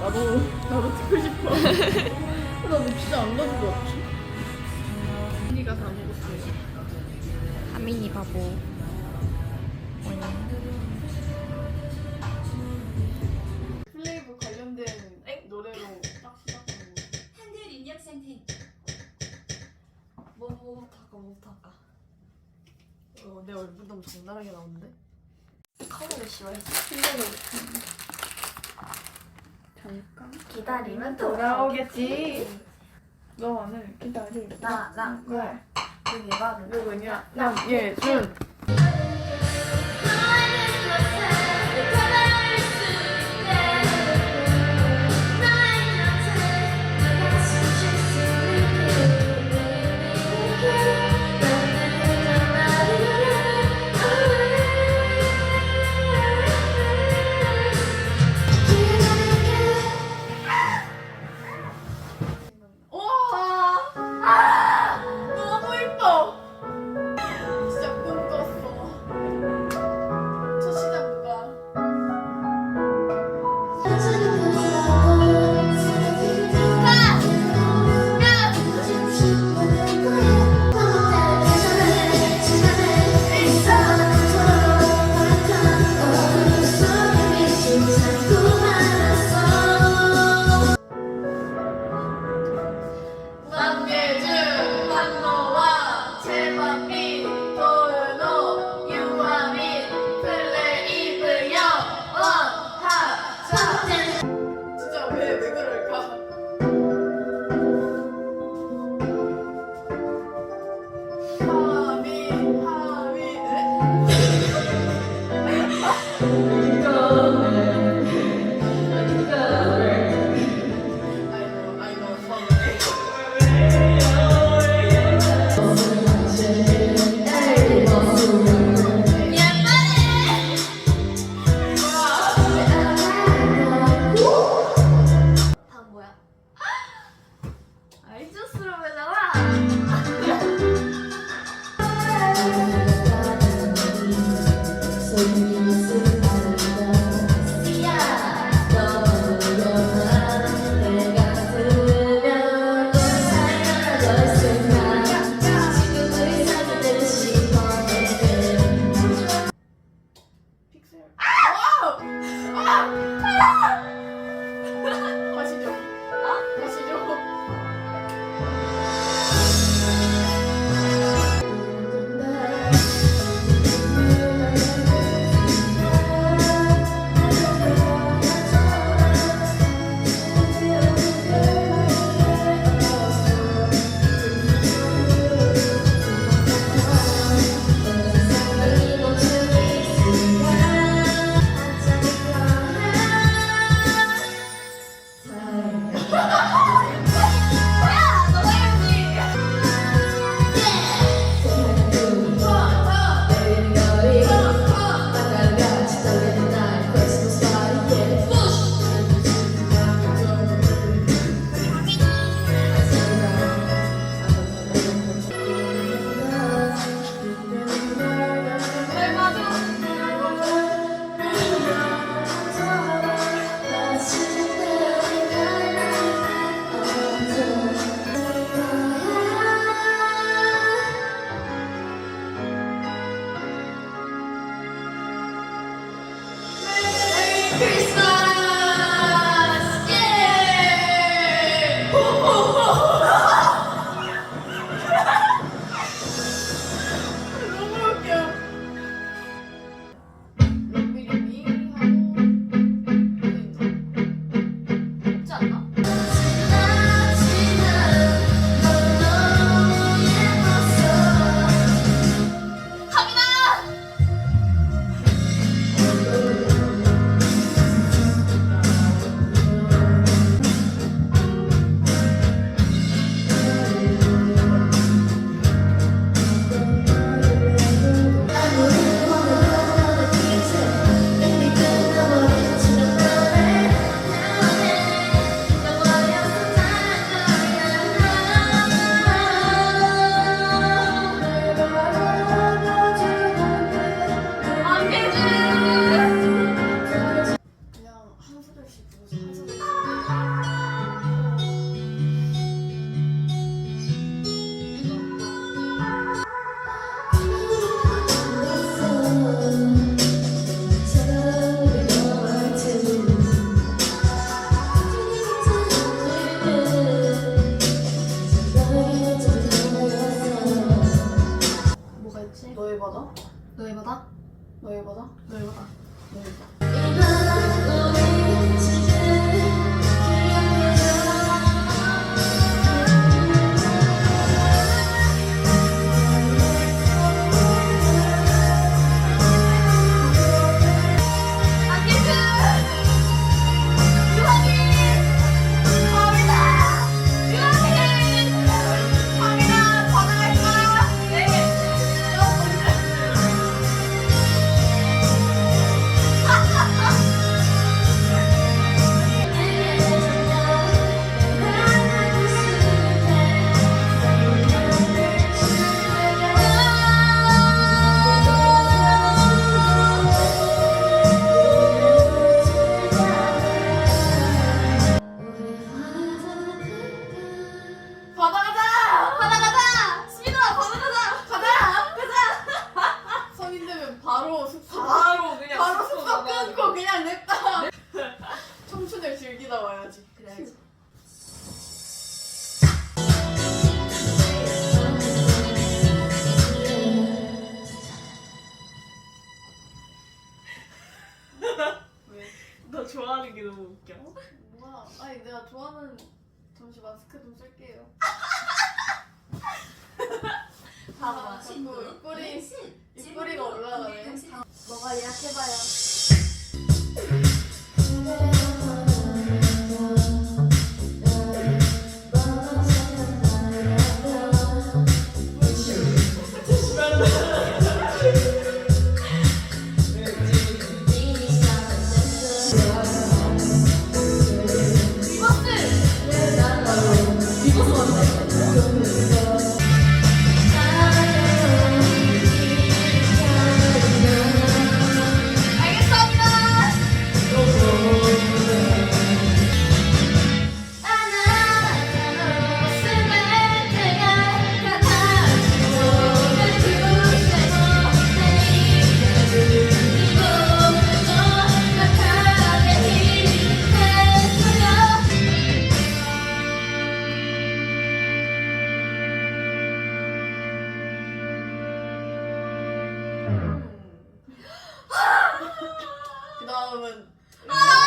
나도 나도 듣고 싶어. 나도 진짜 안 가지고 왔지. 언니가 다 먹었어요. 하민이 바보. 플레이브 관련된 노래로 딱 시작하는 거. 한글 입력 상태. 뭐 뭐부터 할까 뭐부터 할까? 어, 내 얼굴 너무 적나라하게 나오는데? 컬러를 씌워야지. 잠깐. 기다리면 돌아오겠지. 너만을 기다릴. 나, 나, 왜? 그 예반은 누구냐? 이뻐. 진짜 꿈꿨어. 봐봐. 자꾸 입꼬리? 입꼬리가 올라가네. 너가 예약해봐요. 그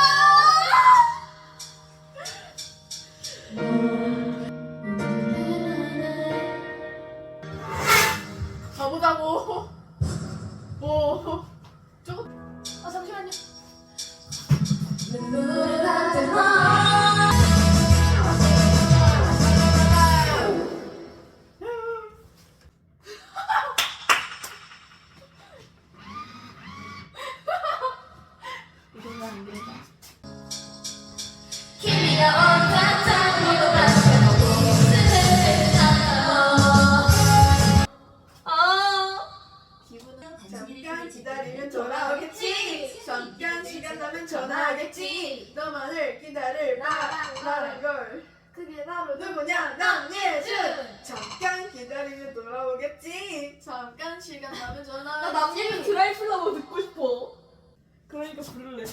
잠깐 기다리면 돌아오겠지. 잠깐 시간 나면 전화하겠지. 너만을 기다릴 나라는 걸. 그게 바로 누구냐? 남예준 잠깐 기다리면 돌아오겠지. 잠깐 시간 나면 전화 나 남예준 드라이플라워 듣고 싶어. 그러니까 부를래.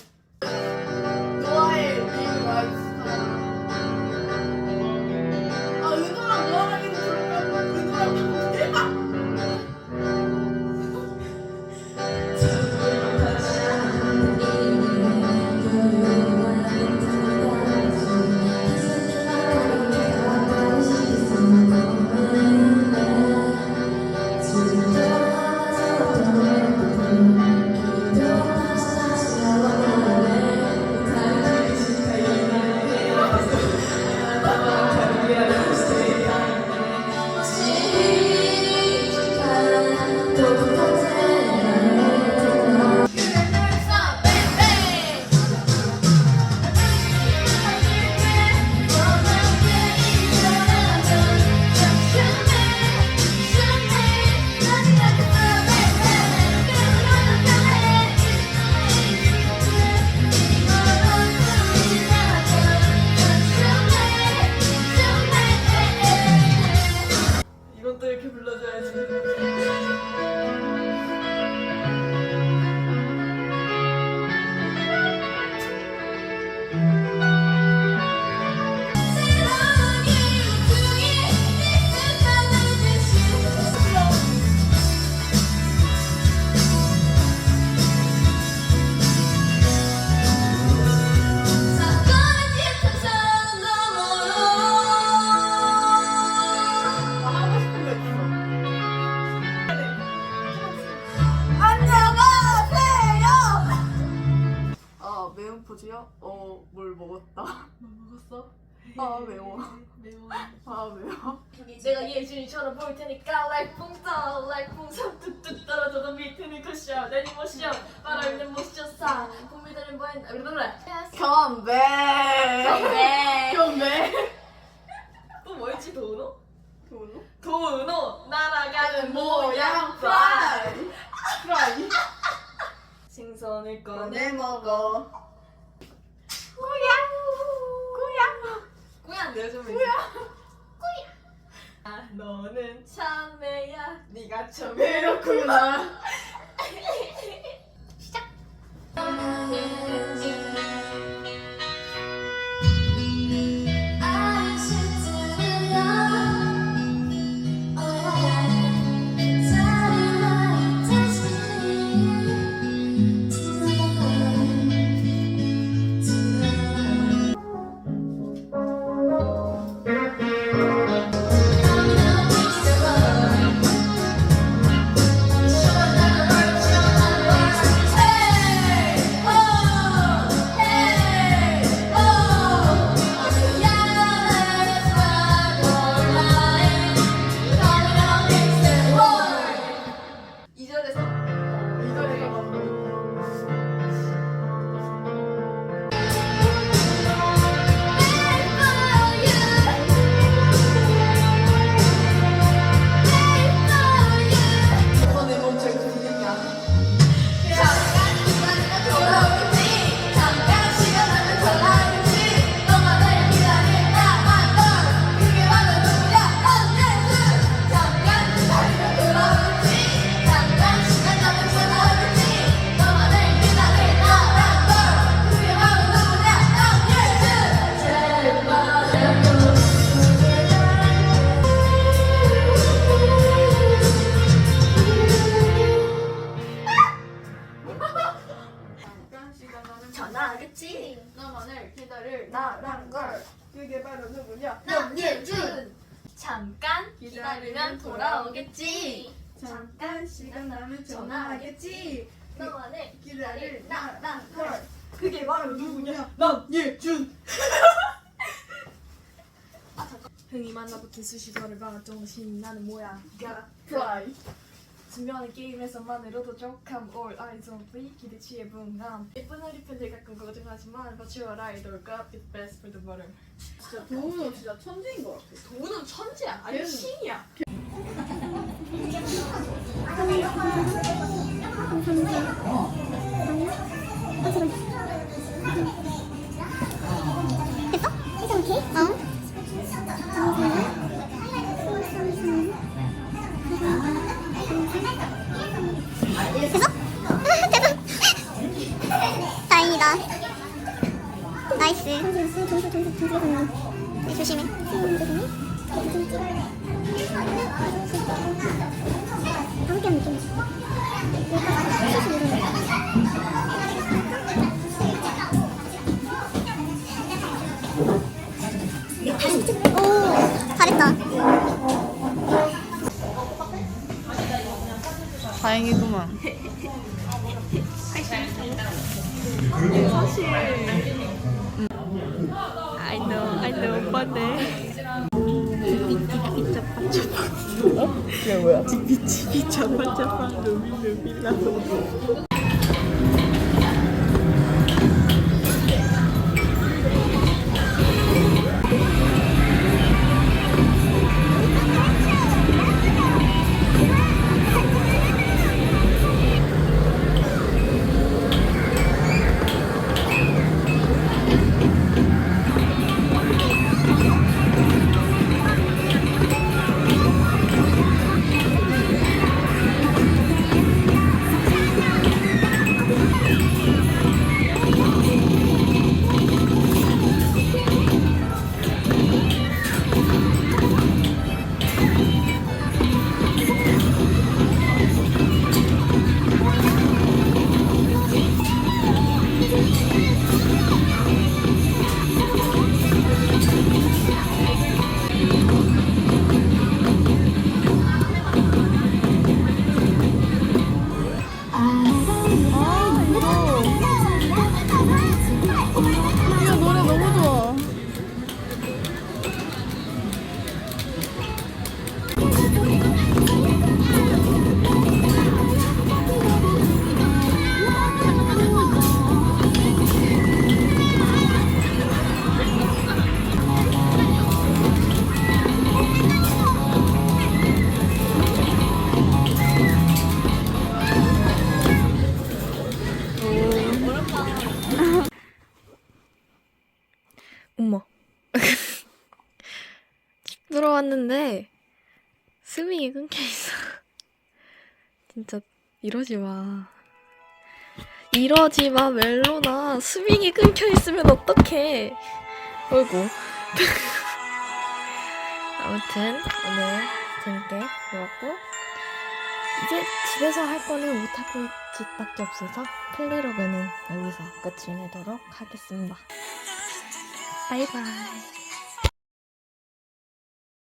먹었다. 뭐 먹었어? 아 매워. 매워. 아 매워. 내가 예준이처럼 보일 테니까 like 풍선 like 풍선 뚝뚝 떨어져도 밑에는 쿠션 내 모션 바람있는 모션 사 국민들은 뭐했 그래 경배. 경배. 경배. 또 뭐였지 도우노? 도노? 도우노 날아가는 모양 프라이. 프라이. 생선을 꺼내 먹어. 좀 꾸야. 아, 너는 참매야 네가 참 외롭구나. 전화하겠지? 너만을 기다릴 나란 걸. 그게 바로 누구냐? 남예준. 잠깐 기다리면 돌아오겠지? 잠깐 시간 나면 전화하겠지. 너만을 기다릴 나란 걸. 그게 바로 누구냐? 남예준. 흔히 만나붙은 수식어를 봐. 정신이 나는 뭐야? 프라이 수면의 게임에서만으로도 족함 all eyes on me 기대치의 분함 예쁜 허리팬들 가끔 걱정하지만 But you're idol God is best for the bottom 진짜 도우노 진짜 천재인 것 같아. 도우는 천재야. 아니 걔는- 신이야 조심해. 아무게 안 뭐야? 들어왔는데 스윙이 끊겨 있어. 진짜 이러지 마. 이러지 마 멜로나 스윙이 끊겨 있으면 어떡해. 어이구. 아무튼 오늘 재밌게 놀았고 이제 집에서 할 거는 오타쿠 짓밖에 없어서 플리로그는 여기서 끝을 내도록 하겠습니다. 바이바이.